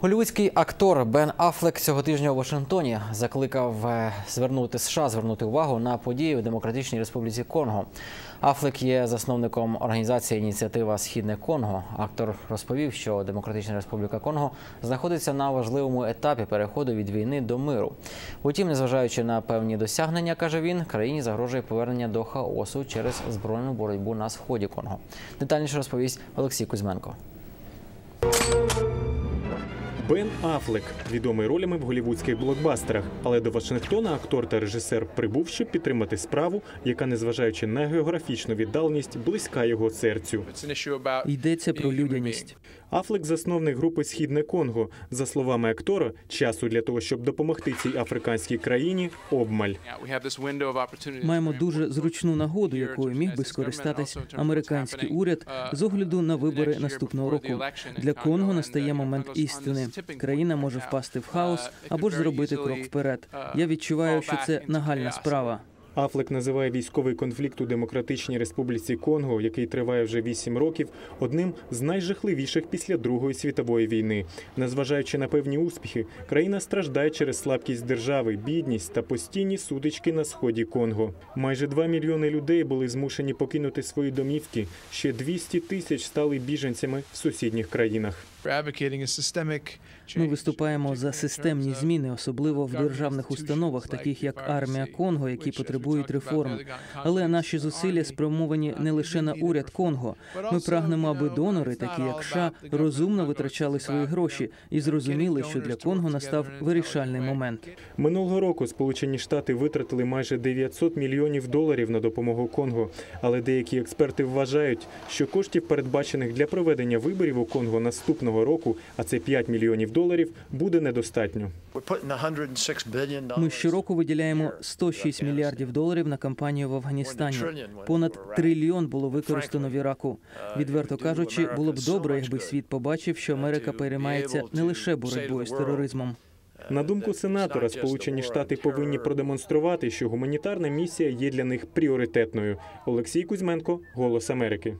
Голівудський актор Бен Аффлек цього тижня у Вашингтоні закликав е, звернути США звернути увагу на події в Демократичній Республіці Конго. Аффлек є засновником організації Ініціатива Східне Конго. Актор розповів, що Демократична Республіка Конго знаходиться на важливому етапі переходу від війни до миру. Утім, незважаючи на певні досягнення, каже він, країні загрожує повернення до хаосу через збройну боротьбу на сході Конго. Детальніше розповість Олексій Кузьменко. Бен Афлек, відомий ролями в голівудських блокбастерах, але до Вашингтона актор та режисер прибув, щоб підтримати справу, яка, незважаючи на географічну віддаленість, близька його серцю. Йдеться про людяність. Афлек засновник групи Східне Конго. За словами актора, часу для того, щоб допомогти цій африканській країні, обмаль. Маємо дуже зручну нагоду, якою міг би скористатись американський уряд з огляду на вибори наступного року. Для Конго настає момент істини. Країна може впасти в хаос або ж зробити крок вперед. Я відчуваю, що це нагальна справа. Афлек називає військовий конфлікт у Демократичній Республіці Конго, який триває вже вісім років, одним з найжахливіших після Другої світової війни. Незважаючи на певні успіхи, країна страждає через слабкість держави, бідність та постійні сутички на сході Конго. Майже 2 мільйони людей були змушені покинути свої домівки. Ще 200 тисяч стали біженцями в сусідніх країнах. Ми виступаємо за системні зміни, особливо в державних установах, таких як армія Конго, які потребують реформ. Але наші зусилля спрямовані не лише на уряд Конго. Ми прагнемо, аби донори, такі як США, розумно витрачали свої гроші і зрозуміли, що для Конго настав вирішальний момент. Минулого року Сполучені Штати витратили майже 900 мільйонів доларів на допомогу Конго. Але деякі експерти вважають, що коштів, передбачених для проведення виборів у Конго наступного року, а це 5 мільйонів доларів, буде недостатньо. Ми щороку виділяємо 106 мільярдів доларів на кампанію в Афганістані. Понад трильйон було використано в Іраку. Відверто кажучи, було б добре, якби світ побачив, що Америка переймається не лише боротьбою з тероризмом. На думку сенатора, Сполучені Штати повинні продемонструвати, що гуманітарна місія є для них пріоритетною. Олексій Кузьменко, Голос Америки.